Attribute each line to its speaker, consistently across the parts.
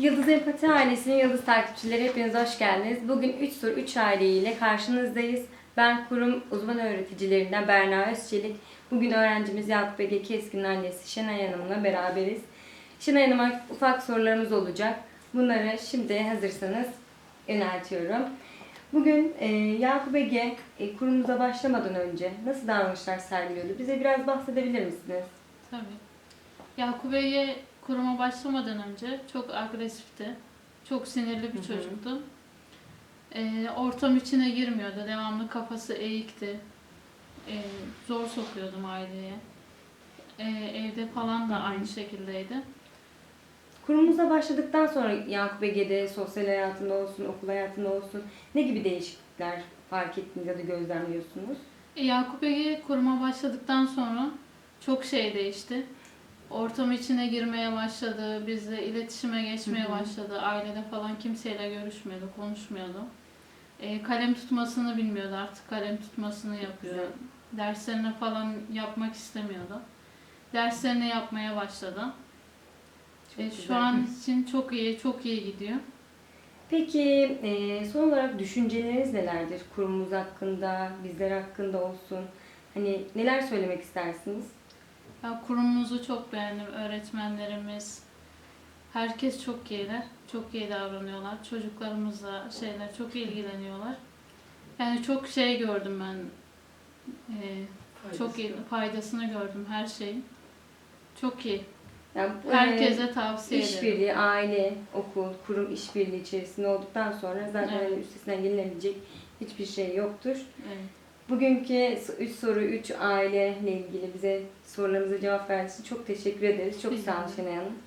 Speaker 1: Yıldız Empati ailesinin Yıldız takipçileri hepiniz hoş geldiniz. Bugün 3 soru 3 aileyle karşınızdayız. Ben kurum uzman öğreticilerinden Berna Özçelik. Bugün öğrencimiz Yakup Ege Keskin'in annesi Şenay Hanım'la beraberiz. Şenay Hanım'a ufak sorularımız olacak. Bunları şimdi hazırsanız yöneltiyorum. Bugün e, Yakup Ege e, kurumuza başlamadan önce nasıl davranışlar sergiliyordu? Bize biraz bahsedebilir misiniz?
Speaker 2: Tabii. Yakup Bey'e kuruma başlamadan önce çok agresifti. Çok sinirli bir
Speaker 1: Hı hı.
Speaker 2: çocuktu. Ee, ortam içine girmiyordu. Devamlı kafası eğikti. Ee, zor sokuyordum aileye. Ee, evde falan da aynı şekildeydi.
Speaker 1: Kurumuza başladıktan sonra Yakup Ege'de sosyal hayatında olsun, okul hayatında olsun ne gibi değişiklikler fark ettiniz ya da gözlemliyorsunuz?
Speaker 2: E, Yakup Ege kuruma başladıktan sonra çok şey değişti. Ortam içine girmeye başladı, bizle iletişime geçmeye
Speaker 1: Hı hı.
Speaker 2: başladı. Ailede falan kimseyle görüşmüyordu, konuşmuyordu. E, kalem tutmasını bilmiyordu artık kalem tutmasını yapıyor.
Speaker 1: Güzel.
Speaker 2: Derslerini falan yapmak istemiyordu. Derslerini yapmaya başladı.
Speaker 1: Çok
Speaker 2: E,
Speaker 1: güzel.
Speaker 2: şu an için çok iyi, çok iyi gidiyor.
Speaker 1: Peki e, son olarak düşünceleriniz nelerdir? Kurumumuz hakkında, bizler hakkında olsun. Hani neler söylemek istersiniz?
Speaker 2: Ya kurumumuzu çok beğendim. Öğretmenlerimiz, herkes çok iyiler. Çok iyi davranıyorlar. Çocuklarımızla şeyler çok ilgileniyorlar. Yani çok şey gördüm ben. Ee, çok iyi faydasını gördüm her şeyin. Çok iyi.
Speaker 1: Yani, e,
Speaker 2: Herkese tavsiye ederim.
Speaker 1: işbirliği, aile, okul, kurum işbirliği içerisinde olduktan sonra zaten
Speaker 2: Evet.
Speaker 1: hani üstesinden gelinebilecek hiçbir şey yoktur.
Speaker 2: Evet.
Speaker 1: Bugünkü 3 soru 3 aileyle ilgili bize sorularımıza cevap verdiğiniz için çok teşekkür ederiz. Çok sağ olun. Şenay Hanım.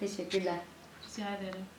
Speaker 1: Teşekkürler.
Speaker 2: Rica ederim.